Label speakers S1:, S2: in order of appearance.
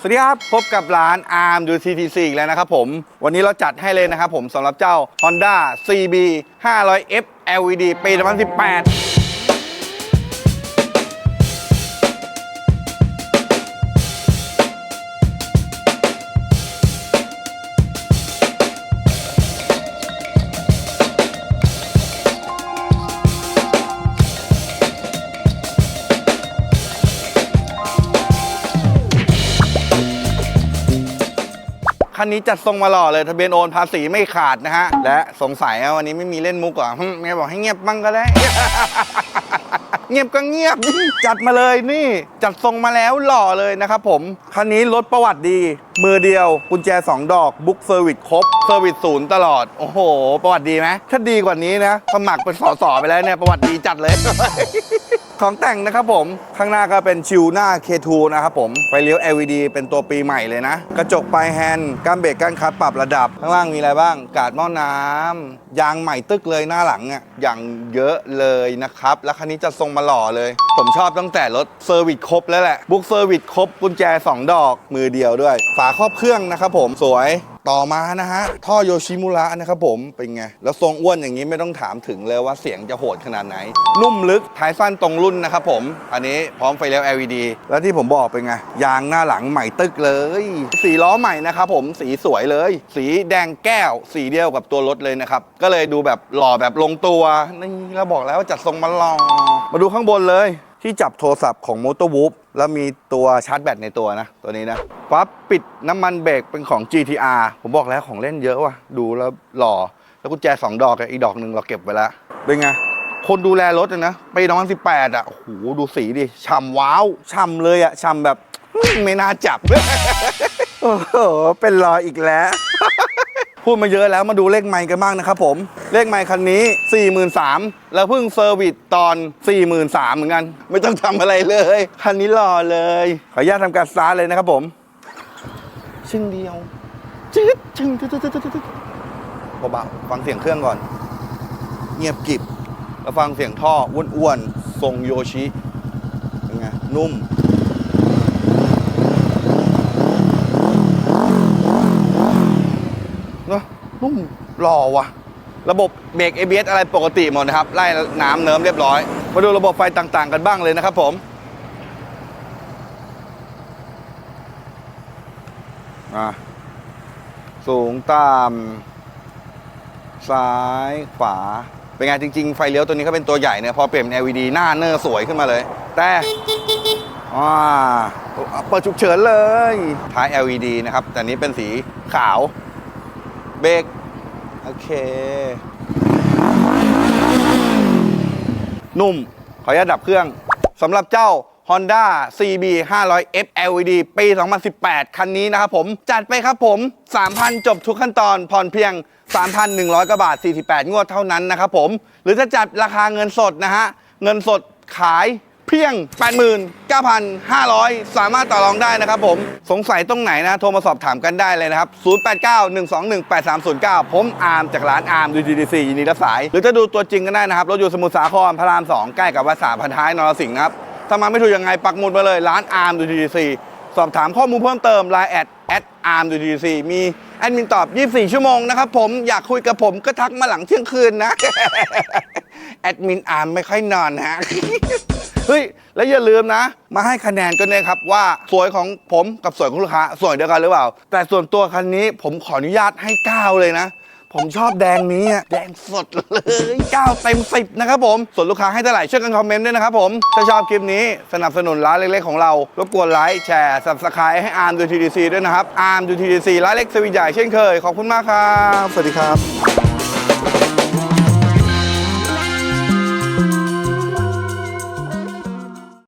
S1: สวัสดีครับ พบกับร้าน ARM ดู CTC อีกแล้วนะครับผม วันนี้เราจัดให้เลยนะครับผมสำหรับเจ้า Honda CB 500F LED ปี 2018 คันนี้จัดทรงมาหล่อเลยทะเบียนโอนภาษีไม่ขาดนะฮะ และสงสัยว่าวันนี้ไม่มีเล่นมุกเหรอแม่บอกให้เงียบบ้างก็ได้ เงียบก็เงียบ จัดมาเลยนี่ จัดทรงมาแล้วหล่อเลยนะครับผม คันนี้รถประวัติดี มือเดียว กุญแจ 2 ดอก บุ๊กเซอร์วิสครบ เซอร์วิสศูนย์ตลอด โอ้โห ประวัติดีไหมถ้าดีกว่านี้นะ สมัครเป็นสสไปแล้วเนี่ย ประวัติดีจัดเลย ของแต่งนะครับผม ข้างหน้าก็เป็นชิวหน้า K2 นะครับผม ไฟเลี้ยว LED เป็นตัวปีใหม่เลยนะ กระจกปลายแฮนด์ก้ามเบรกก้านคลัดปรับระดับ ข้างล่างมีอะไรบ้าง กาดหม้อน้ำยางใหม่ตึกเลยหน้าหลังอะอย่างเยอะเลยนะครับ แล้วคันนี้จะทรงมาหล่อเลย ผมชอบตั้งแต่รถเซอร์วิสครบแล้วแหละบุ๊กเซอร์วิสครบกุญแจ 2 ดอกมือเดียวด้วยฝาครอบเครื่องนะครับผมสวยต่อมานะฮะ ท่อโยชิมุระนะครับผมเป็นไง แล้วทรงอ้วนอย่างนี้ไม่ต้องถามถึงเลยว่าเสียงจะโหดขนาดไหน นุ่มลึกท้ายสั้นตรงรุ่นนะครับผม อันนี้พร้อมไฟเลี้ยว LED แล้วที่ผมบอกเป็นไง ยางหน้าหลังใหม่ตึกเลย สีล้อใหม่นะครับผมสีสวยเลย สีแดงแก้ว สีเดียวกับตัวรถเลยนะครับ ก็เลยดูแบบหล่อแบบลงตัวนี่เราบอกแล้วว่าจัดทรงมาหล่อมาดูข้างบนเลย ที่จับโทรศัพท์ของ m o t o w o o p แล้วมีตัวชาร์จแบตในตัวนะ ตัวนี้นะปั๊บปิดน้ำมันเบรกเป็นของ GTR ผมบอกแล้วของเล่นเยอะว่ะ ดูแล้วหล่อ แล้วกุญแจ 2 ดอกอีกดอกหนึ่งเราเก็บไว้แล้วเป็นไง คนดูแลรถอะนะปี2018 อะโอ้โหดูสีดิฉ่ำว้าวฉ่ำเลยอะฉ่ำแบบไม่น่าจับโอ้โหเป็นรอยอีกแล้ว พูดมาเยอะแล้วมาดูเลขไมค์กันบ้างนะครับผม เลขไมค์คันนี้ 43,000แล้วเพิ่งเซอร์วิสตอน 43,000เหมือนกัน ไม่ต้องทำอะไรเลย คันนี้รอเลย ขออนุญาตทำการสตาร์ทเลยนะครับผมชึ่งเดียวจึ๊ดชึ่งจึ๊ดจึ๊ดจึ๊ดจึ๊ดเบาๆฟังเสียงเครื่องก่อน เงียบกริบแล้วฟังเสียงท่ออ้วนๆทรงโยชิเป็นไงนุ่ม เนุ่มหล่อว่ะ ระบบเบรก ABS อะไรปกติหมดนะครับ ไล่น้ำเนิ้มเรียบร้อย มาดูระบบไฟต่างๆ กันบ้างเลยนะครับผมอะสูงต่ำซ้ายขวา เป็นไงจริง ๆ ไฟเลี้ยวตัวนี้เขาเป็นตัวใหญ่เนี่ยพอเปลี่ยนเป็น LED หน้าเนอร์สวยขึ้นมาเลย แต่อ่าเปิดฉุกเฉินเลย ท้าย LED นะครับ แต่นี้เป็นสีขาว เบรกโอเค นุ่ม ขออนุญาตดับเครื่องสำหรับเจ้า Honda CB 500 F LED ปี 2018 คันนี้นะครับผม จัดไปครับผม 3,000 จบทุกขั้นตอน ผ่อนเพียง 3,100กว่าบาท 48 งวดเท่านั้นนะครับผม หรือจะจัดราคาเงินสดนะฮะ เงินสดขาย เพียง 89,500 สามารถต่อรองได้นะครับผม สงสัยตรงไหนนะ โทรมาสอบถามกันได้เลยนะครับ 0891218309 ผมอาร์มจากร้านอาร์มดูดีดีซียินดีรับสาย หรือจะดูตัวจริงก็ได้นะครับ รถอยู่สมุทรสาครพระราม 2 ใกล้กับวัดสามพันท้ายนรสิงห์นะครับ ถ้ามาไม่ถูกยังไงปักหมุดมาเลยร้านอาร์มดูดีดีซีสอบถามข้อมูลเพิ่มเติม Line แอดแอดอาร์มดูดีซีมีแอดมินตอบ 24 ชั่วโมงนะครับผมอยากคุยกับผมก็ทักมาหลังเที่ยงคืนนะ แอดมินอาร์มไม่ค่อยนอนฮะ เฮ้ย แล้วอย่าลืมนะ มาให้คะแนนกันนะครับว่าสวยของผมกับสวยของลูกค้าสวยเดียวกันหรือเปล่า แต่ส่วนตัวคันนี้ผมขออนุญาตให้ 9 เลยนะ ผมชอบแดงนี้อะแดงสดเลย9เต็ม10นะครับผม ส่วนลูกค้าให้เท่าไหร่ช่วยกันคอมเมนต์ด้วยนะครับผม ถ้าชอบคลิปนี้สนับสนุนร้านเล็กๆของเรา รบกวนไลค์แชร์ subscribe ให้อาร์มดูทีดีซีด้วยนะครับอาร์มดูทีดีซีร้านเล็กสวีใหญ่เช่นเคยขอบคุณมากครับสวัสดีครับ